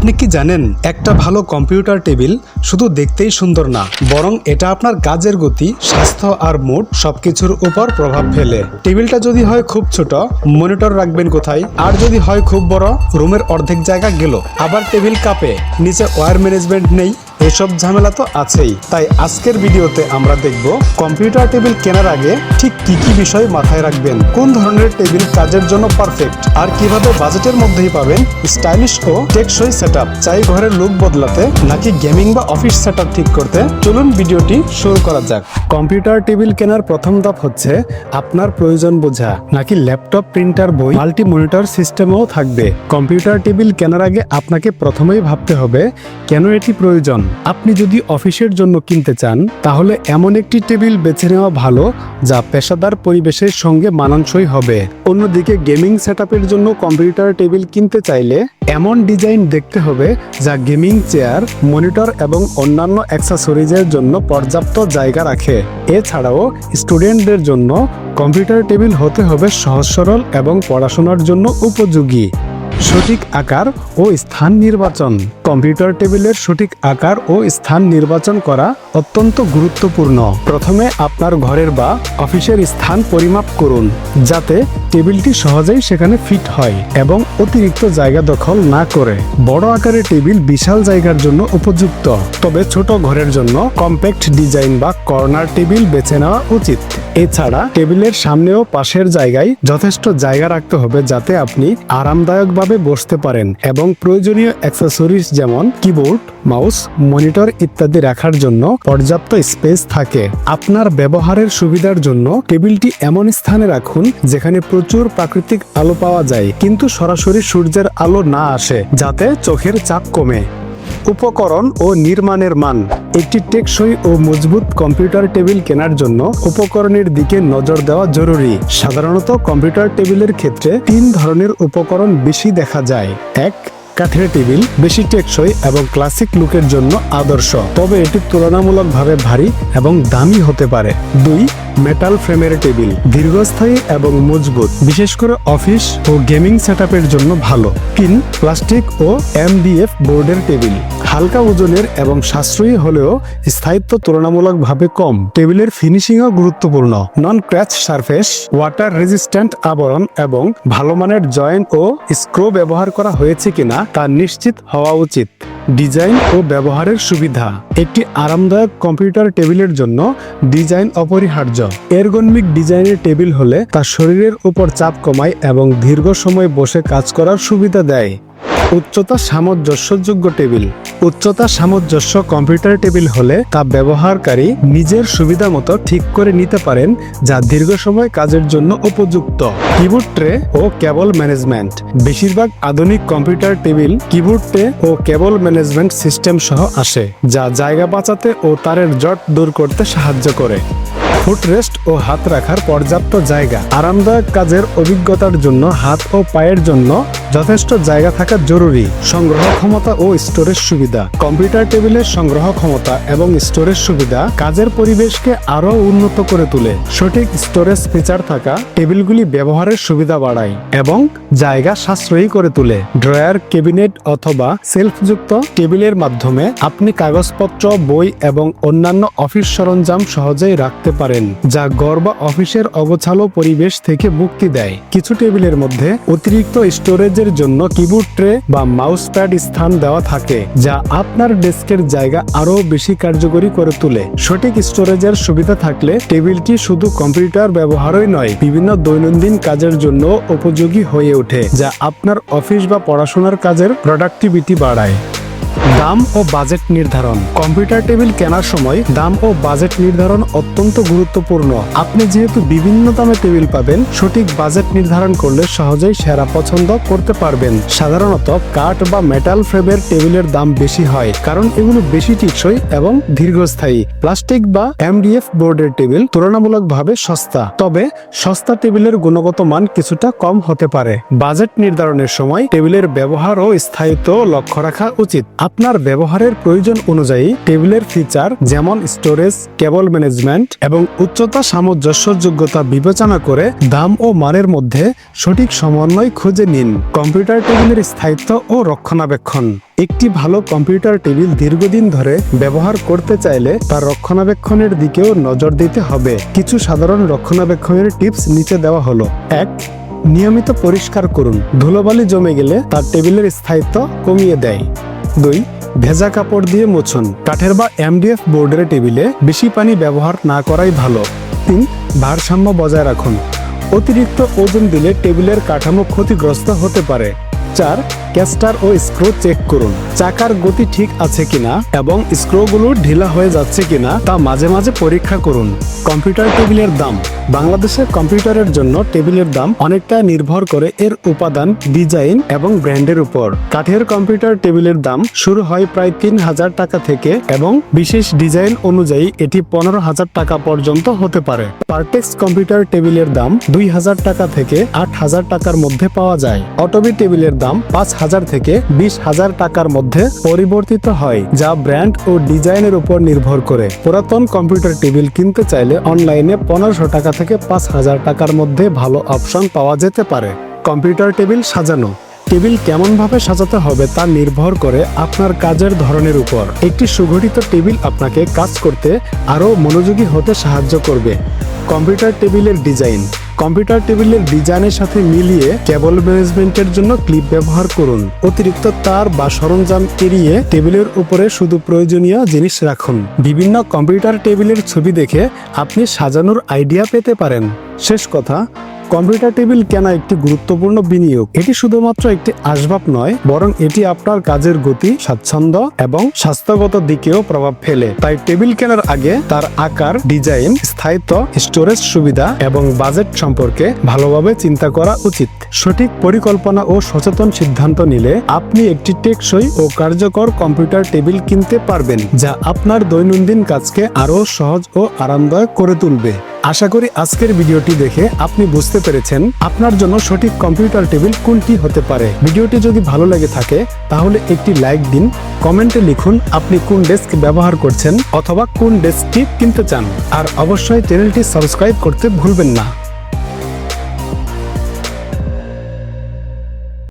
আপনি কি জানেন, একটা ভালো কম্পিউটার টেবিল শুধু দেখতেই সুন্দর না, বরং এটা আপনার কাজের গতি, স্বাস্থ্য আর মুড সবকিছুর উপর প্রভাব ফেলে। টেবিলটা যদি হয় খুব ছোট, মনিটর রাখবেন কোথায়? আর যদি হয় খুব বড়, রুমের অর্ধেক জায়গা গেল। আবার টেবিল কাপে, নিচে ওয়ার ম্যানেজমেন্ট নেই এসব ঝামেলা তো আছেই। তাই আজকের ভিডিওতে আমরা দেখব কম্পিউটার টেবিল কেনার আগে ঠিক কি কি বিষয় মাথায় রাখবেন, কোন ধরনের টেবিল কাজের জন্য পারফেক্ট, আর কীভাবে বাজেটের মধ্যেই পাবেন স্টাইলিশ ও টেকসই সেটআপ, চাই ঘরের লুক বদলাতে নাকি গেমিং বা অফিস সেটআপ ঠিক করতে? চলুন ভিডিওটি শুরু করা যাক। কম্পিউটার টেবিল কেনার প্রথম ধাপ হচ্ছে আপনার প্রয়োজন বোঝা, নাকি ল্যাপটপ, প্রিন্টার, বই মাল্টি মনিটর সিস্টেমও থাকবে। কম্পিউটার টেবিল কেনার আগে আপনাকে প্রথমেই ভাবতে হবে, কেন এটি প্রয়োজন? আপনি যদি অফিসের জন্য কিনতে চান, তাহলে এমন একটি টেবিল বেছে নেওয়া ভালো যা পেশাদার পরিবেশের সঙ্গে মানানসই হবে। অন্যদিকে গেমিং সেটআপের জন্য কম্পিউটার টেবিল কিনতে চাইলে এমন ডিজাইন দেখতে হবে যা গেমিং চেয়ার, মনিটর এবং অন্যান্য অ্যাক্সেসরিজের জন্য পর্যাপ্ত জায়গা রাখে। এছাড়াও স্টুডেন্টদের জন্য কম্পিউটার টেবিল হতে হবে সহজ সরল এবং পড়াশোনার জন্য উপযোগী। সঠিক আকার ও স্থান নির্বাচন। কম্পিউটার টেবিলের সঠিক আকার ও স্থান নির্বাচন করা অত্যন্ত গুরুত্বপূর্ণ। প্রথমে আপনার ঘরের বা অফিসের স্থান পরিমাপ করুন, যাতে টেবিলটি সহজেই সেখানে ফিট হয় এবং অতিরিক্ত জায়গা দখল না করে। বড় আকারের টেবিল বিশাল জায়গার জন্য উপযুক্ত, তবে ছোট ঘরের জন্য কম্প্যাক্ট ডিজাইন বা কর্নার টেবিল বেছে নেওয়া উচিত। এছাড়া টেবিলের সামনে ও পাশের জায়গায় যথেষ্ট জায়গা রাখতে হবে, যাতে আপনি আরামদায়কভাবে বসতে পারেন এবং প্রয়োজনীয় অ্যাক্সেসরিজ যেমন কিবোর্ড মাউস মনিটর ইত্যাদি রাখার জন্য পর্যাপ্ত স্পেস থাকে। আপনার ব্যবহারের সুবিধার জন্য টেবিলটি এমন স্থানে রাখুন যেখানে প্রচুর প্রাকৃতিক আলো পাওয়া যায়, কিন্তু সরাসরি সূর্যের আলো না আসে, যাতে চোখের চাপ কমে। উপকরণ ও নির্মাণের মান, একটি টেকসই ও মজবুত কম্পিউটার টেবিল কেনার জন্য উপকরণের দিকে নজর দেওয়া জরুরি। সাধারণত কম্পিউটার টেবিলের ক্ষেত্রে তিন ধরনের উপকরণ বেশি দেখা যায়। এক কাঠের টেবিল, বেশি টেকসই এবং ক্লাসিক লুকের জন্য আদর্শ। তবে এটি তুলনামূলকভাবে ভারী এবং দামি হতে পারে। দুই মেটাল ফ্রেমের টেবিল। দীর্ঘস্থায়ী এবং মজবুত। বিশেষ করে অফিস ও গেমিং সেট জন্য ভালো। তিন প্লাস্টিক ও এমডিএফ বোর্ডের টেবিল। হালকা ওজনের এবং সাশ্রয়ী হলেও স্থায়িত্ব তুলনামূলকভাবে কম। টেবিলের ফিনিশিংও গুরুত্বপূর্ণ। Non scratch surface water resistant আবরণ এবং ভালো মানের জয়েন্ট ও স্ক্রু ব্যবহার করা হয়েছে কিনা তা নিশ্চিত হওয়া উচিত। ডিজাইন ও ব্যবহারের সুবিধা। একটি আরামদায়ক কম্পিউটার টেবিলের জন্য ডিজাইন অপরিহার্য। এরগনমিক ডিজাইনের টেবিল হলে তা শরীরের উপর চাপ কমায় এবং দীর্ঘ সময় বসে কাজ করার সুবিধা দেয়। উচ্চতা সামঞ্জস্যযোগ্য টেবিল। উচ্চতা সামঞ্জস্য কম্পিউটার টেবিল হলে তা ব্যবহারকারী নিজের সুবিধা মতো ঠিক করে নিতে পারেন, যা দীর্ঘ সময় কাজের জন্য উপযুক্ত। কিবোর্ড ট্রে ও কেবল ম্যানেজমেন্ট। বেশিরভাগ আধুনিক কম্পিউটার টেবিল কিবোর্ড ট্রে ও কেবল ম্যানেজমেন্ট সিস্টেম সহ আসে, যা জায়গা বাঁচাতে ও তারের জট দূর করতে সাহায্য করে। ফুটরেস্ট ও হাত রাখার পর্যাপ্ত জায়গা। আরামদায়ক কাজের অভিজ্ঞতার জন্য হাত ও পায়ের জন্য যথেষ্ট জায়গা থাকা জরুরি সংগ্রহ ক্ষমতা ও স্টোরেজ সুবিধা। কম্পিউটার টেবিলের সংগ্রহ ক্ষমতা এবং স্টোরেজ সুবিধা কাজের পরিবেশকে আরও উন্নত করে তোলে। সঠিক স্টোরেজ ফিচার থাকা টেবিলগুলি ব্যবহারের সুবিধা বাড়ায় এবং জায়গা সাশ্রয়ী করে তোলে। ড্রয়ার, ক্যাবিনেট অথবা সেলফযুক্ত টেবিলের মাধ্যমে আপনি কাগজপত্র, বই এবং অন্যান্য অফিস সরঞ্জাম সহজেই রাখতে পারেন, যা ঘর বা অফিসের অগোছালো পরিবেশ থেকে মুক্তি দেয়। কিছু টেবিলের মধ্যে অতিরিক্ত স্টোরেজের জন্য কিবোর্ড ট্রে বা মাউস প্যাড স্থান দেওয়া থাকে, যা আপনার ডেস্কের জায়গা আরও বেশি কার্যকরী করে তোলে। সঠিক স্টোরেজের সুবিধা থাকলে টেবিলটি শুধু কম্পিউটার ব্যবহারই নয়, বিভিন্ন দৈনন্দিন কাজের জন্য উপযোগী হয়ে ওঠে, যা আপনার অফিস বা পড়াশোনার কাজের প্রোডাক্টিভিটি বাড়ায়। দাম ও বাজেট নির্ধারণ। কম্পিউটার টেবিল কেনার সময় দাম ও বাজেট নির্ধারণ অত্যন্ত গুরুত্বপূর্ণ। আপনি যেহেতু বিভিন্ন দামে টেবিল পাবেন, সঠিক বাজেট নির্ধারণ করলে সহজেই সেরা পছন্দ করতে পারবেন। সাধারণত কাঠ বা মেটাল ফ্রেমের টেবিলের দাম বেশি হয়, কারণ এগুলো বেশি টিকসই এবং দীর্ঘস্থায়ী। প্লাস্টিক বা এমডিএফ বোর্ডের টেবিল তুলনামূলকভাবে সস্তা, তবে সস্তা টেবিলের গুণগত মান কিছুটা কম হতে পারে। বাজেট নির্ধারণের সময় টেবিলের ব্যবহার ও স্থায়িত্ব লক্ষ্য রাখা উচিত। আপনার ব্যবহারের প্রয়োজন অনুযায়ী টেবিলের ফিচার যেমন স্টোরেজ কেবল ম্যানেজমেন্ট এবং উচ্চতা সামঞ্জস্যযোগ্যতা বিবেচনা করে দাম ও মানের মধ্যে সঠিক সমন্বয় খুঁজে নিন। কম্পিউটার টেবিলের স্থায়িত্ব ও রক্ষণাবেক্ষণ। একটি ভালো কম্পিউটার টেবিল দীর্ঘদিন ধরে ব্যবহার করতে চাইলে তার রক্ষণাবেক্ষণের দিকেও নজর দিতে হবে। কিছু সাধারণ রক্ষণাবেক্ষণের টিপস নিচে দেওয়া হলো। এক, নিয়মিত পরিষ্কার করুন। ধুলোবালি জমে গেলে তার টেবিলের স্থায়িত্ব কমিয়ে দেয়। দুই, ভেজা কাপড় দিয়ে মোছন। কাঠের বা এমডিএফ বোর্ডের টেবিলে বেশি পানি ব্যবহার না করাই ভালো। তিন, ভারসাম্য বজায় রাখুন। অতিরিক্ত ওজন দিলে টেবিলের কাঠামো ক্ষতিগ্রস্ত হতে পারে। চার ক্যাস্টার ও স্ক্রু চেক করুন, চাকার গতি ঠিক আছে কিনা এবং স্ক্রুগুলো ঢিলা হয়ে যাচ্ছে কিনা তা মাঝে মাঝে পরীক্ষা করুন। কম্পিউটার টেবিলের দাম, বাংলাদেশের কম্পিউটারের জন্য টেবিলের দাম অনেকটা নির্ভর করে এর উপাদান, ডিজাইন এবং ব্র্যান্ডের উপর। কাঠের কম্পিউটার টেবিলের দাম শুরু হয় প্রায় তিন হাজার টাকা থেকে এবং বিশেষ ডিজাইন অনুযায়ী এটি পনেরো হাজার টাকা পর্যন্ত হতে পারে। পারটেক্স কম্পিউটার টেবিলের দাম দুই হাজার টাকা থেকে আট হাজার টাকার মধ্যে পাওয়া যায়। অটোবি টেবিলের দাম পাঁচ হাজার থেকে বিশ হাজার টাকার মধ্যে পরিবর্তিত হয়, যা ব্র্যান্ড ও ডিজাইনের উপর নির্ভর করে। পুরাতন কম্পিউটার টেবিল কিনতে চাইলে অনলাইনে পনেরোশো টাকা থেকে পাঁচ হাজার টাকার মধ্যে ভালো অপশন পাওয়া যেতে পারে। কম্পিউটার টেবিল সাজানো। টেবিল কেমনভাবে সাজাতে হবে তা নির্ভর করে আপনার কাজের ধরনের উপর। একটি সুগঠিত টেবিল আপনাকে কাজ করতে আরও মনোযোগী হতে সাহায্য করবে। কম্পিউটার টেবিলের ডিজাইন। কম্পিউটার টেবিলের ডিজাইনের সাথে মিলিয়ে কেবল ম্যানেজমেন্টের জন্য ক্লিপ ব্যবহার করুন। অতিরিক্ত তার বা সরঞ্জাম এড়িয়ে টেবিলের উপরে শুধু প্রয়োজনীয় জিনিস রাখুন। বিভিন্ন কম্পিউটার টেবিলের ছবি দেখে আপনি সাজানোর আইডিয়া পেতে পারেন। শেষ কথা কম্পিউটার টেবিল কেনা একটি গুরুত্বপূর্ণ বিনিয়োগ। এটি শুধুমাত্র একটি আসবাব নয়, বরং এটি আপনার কাজের গতি, স্বাচ্ছন্দ্য এবং স্বাস্থ্যগত দিকেও প্রভাব ফেলে। তাই টেবিল কেনার আগে তার আকার, ডিজাইন, স্থায়িত্ব, স্টোরেজ সুবিধা এবং বাজেট সম্পর্কে ভালোভাবে চিন্তা করা উচিত। সঠিক পরিকল্পনা ও সচেতন সিদ্ধান্ত নিলে আপনি একটি টেকসই ও কার্যকর কম্পিউটার টেবিল কিনতে পারবেন, যা আপনার দৈনন্দিন কাজকে আরও সহজ ও আরামদায়ক করে তুলবে। আশা করি আজকের ভিডিওটি দেখে আপনি বুঝতে পেরেছেন আপনার জন্য সঠিক কম্পিউটার টেবিল কোনটি হতে পারে। ভিডিওটি যদি ভালো লাগে থাকে, তাহলে একটি লাইক দিন, কমেন্টে লিখুন আপনি কোন ডেস্ক ব্যবহার করছেন অথবা কোন ডেস্কটি কিনতে চান। আর অবশ্যই চ্যানেলটি সাবস্ক্রাইব করতে ভুলবেন না।